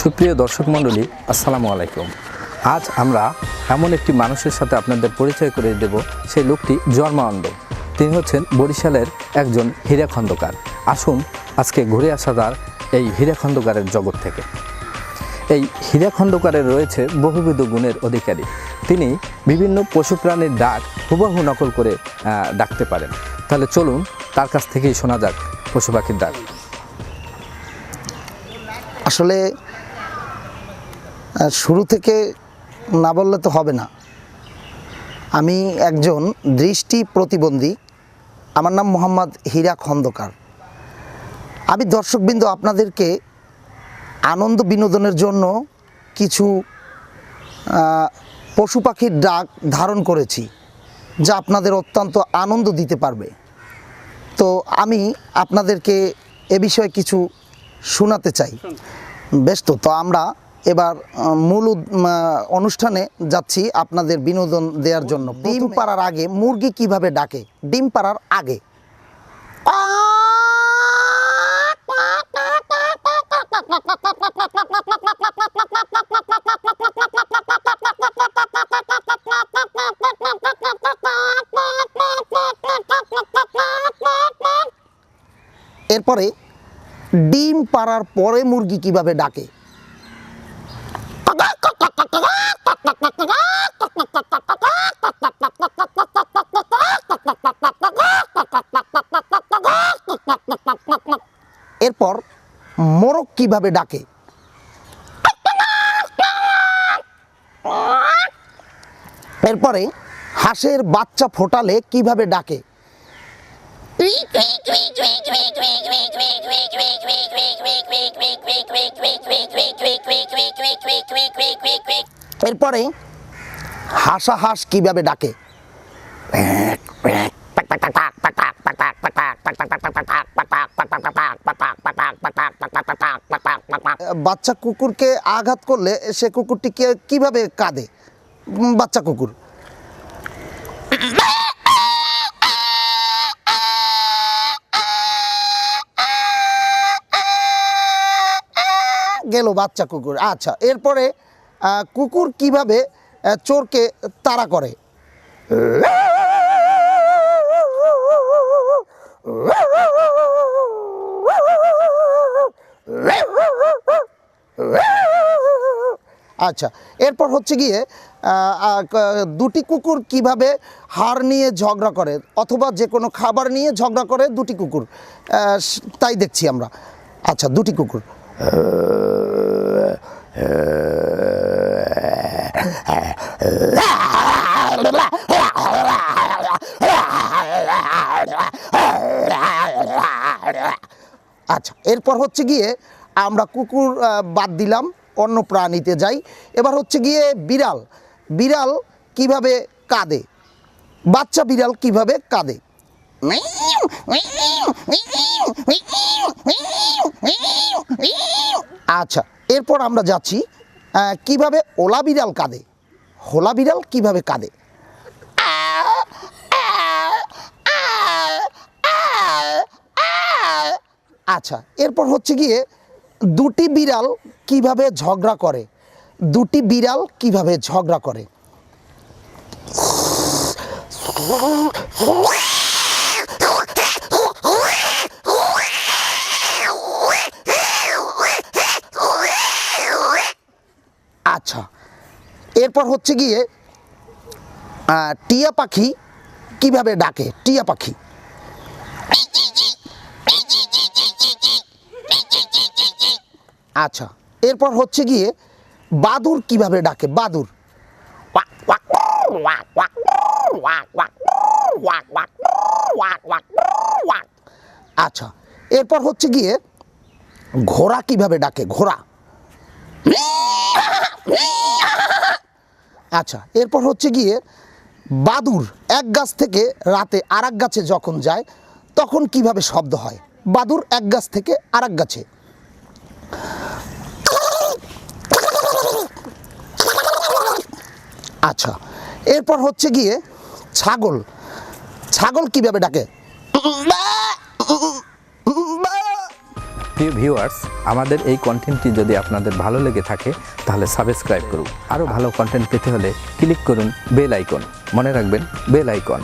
সুপ্রিয় দর্শক মণ্ডলী, আসসালামু আলাইকুম। আজ আমরা এমন একটি মানুষের সাথে আপনাদের পরিচয় করে দেব, সেই লোকটি জন্মানন্দ। তিনি হচ্ছেন বরিশালের একজন হীরা খন্দকার আসুন আজকে ঘুরে আসা যার এই হীরা খন্দকারের জগৎ থেকে। এই হীরা খন্দকারের রয়েছে বহুবিধ গুণের অধিকারী। তিনি বিভিন্ন পশু প্রাণীর ডাক হুবহু নকল করে ডাকতে পারেন। তাহলে চলুন তার কাছ থেকেই শোনা যাক পশু পাখির ডাক। আসলে শুরু থেকে না বললে তো হবে না। আমি একজন দৃষ্টি প্রতিবন্ধী। আমার নাম মোহাম্মদ হীরা খন্দকার। আমি দর্শকবৃন্দ আপনাদেরকে আনন্দ বিনোদনের জন্য কিছু পশু পাখির ডাক ধারণ করেছি, যা আপনাদের অত্যন্ত আনন্দ দিতে পারবে। তো আমি আপনাদেরকে এ বিষয়ে কিছু শোনাতে চাই। বেশ তো তো আমরা এবার মূল অনুষ্ঠানে যাচ্ছি আপনাদের বিনোদন দেওয়ার জন্য। ডিম পাড়ার আগে মুরগি কীভাবে ডাকে? ডিম পাড়ার আগে। এরপরে ডিম পাড়ার পরে মুরগি কীভাবে ডাকে? এরপর মোরগ কীভাবে ডাকে? এরপরে হাঁসের বাচ্চা ফোটালে কীভাবে ডাকে? এরপরে হাসা হাঁস কীভাবে ডাকে? বাচ্চা কুকুরকে আঘাত করলে সে কুকুরটিকে কীভাবে কাঁদে? বাচ্চা কুকুর। গেল বাচ্চা কুকুর। আচ্ছা এরপরে কুকুর কীভাবে চোরকে তাড়া করে? আচ্ছা এরপর হচ্ছে গিয়ে দুটি কুকুর কীভাবে হাড় নিয়ে ঝগড়া করে, অথবা যে কোনো খাবার নিয়ে ঝগড়া করে দুটি কুকুর তাই দেখছি আমরা। আচ্ছা দুটি কুকুর। আচ্ছা এরপর হচ্ছে গিয়ে আমরা কুকুর বাদ দিলাম। অন্য প্রাণীতে যাই। এবার হচ্ছে গিয়ে বিড়াল। বিড়াল কীভাবে কাঁদে? বাচ্চা বিড়াল কীভাবে কাঁদে? আচ্ছা এরপর আমরা যাচ্ছি কীভাবে ওলা বিড়াল কাঁদে? হোলা বিড়াল কীভাবে কাঁদে? আচ্ছা এরপর হচ্ছে গিয়ে দুটি বিড়াল কীভাবে ঝগড়া করে? দুটি বিড়াল কীভাবে ঝগড়া করে? আচ্ছা এরপর হচ্ছে গিয়ে টিয়া পাখি কীভাবে ডাকে? টিয়া পাখি। আচ্ছা এরপর হচ্ছে গিয়ে বাদুর কীভাবে ডাকে? বাদুর। আচ্ছা এরপর হচ্ছে গিয়ে ঘোড়া কীভাবে ডাকে? ঘোড়া। আচ্ছা এরপর হচ্ছে গিয়ে বাদুর এক গাছ থেকে রাতে আর গাছে যখন যায়, তখন কীভাবে শব্দ হয়? বাদুর এক গাছ থেকে আর গাছে। আচ্ছা এরপর হচ্ছে গিয়ে ছাগল। ছাগল কীভাবে ডাকে? প্রিয় ভিউয়ার্স আমাদের এই কন্টেন্টটি যদি আপনাদের ভালো লেগে থাকে, তাহলে সাবস্ক্রাইব করুন। আরও ভালো কন্টেন্ট পেতে হলে ক্লিক করুন বেল আইকন মনে রাখবেন বেল আইকন